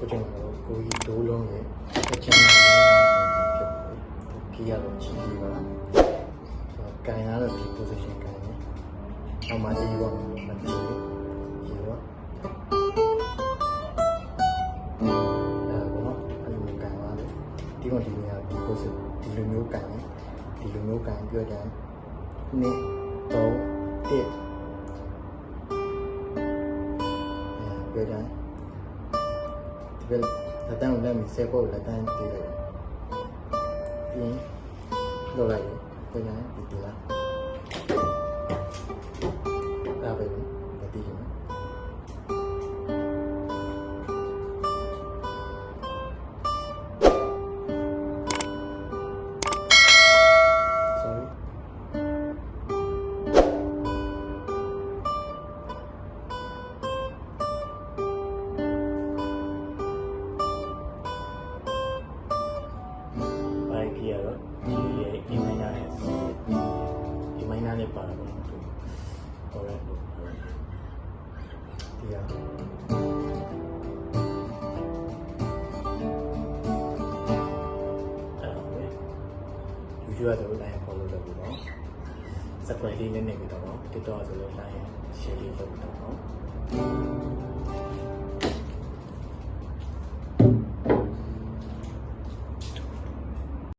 ကိုကျွန်တော်ကိုကြီးဒိုးလုံးရဲ့အချမ်းသာနေတာဖြစ်ပါတယ်ခီးရတော့ချီးပါလားကန်ရတော့ဒီ position ကန်နေအောင်မဒီဘောမဒီဒီဘောအဲဘောအဲ့လိုကန်ပါလေဒီကောင်ဒီနေရာဒီ position ဒီလိုမျိုးကန်ဒီလိုမျိုးကန်ပြောတယ်နှစ်တော့တစ်အဲပြောတယ်ဒီ ဘက်လက်တန်းကိုလက်ပြီးဆဲဖို့လက်တန်းတီးလိုက်ပြီးရင်လောက်လိုက်တယ်ပြန်ရင်ဒီတီလာ ဘိုင်ကြီးရတော့ဒီရဲ့ A minor နဲ့ C A minor နဲ့ပါတော့သူ correct လို့ဒီရအဲ့ဒါပဲယူကြရတော့ line follow လုပ်ပြီးတော့ subscribe လေးနဲ့နေပြီးတော့ TikTok ဆိုလို့ line share လေးလုပ်ပြီးတော့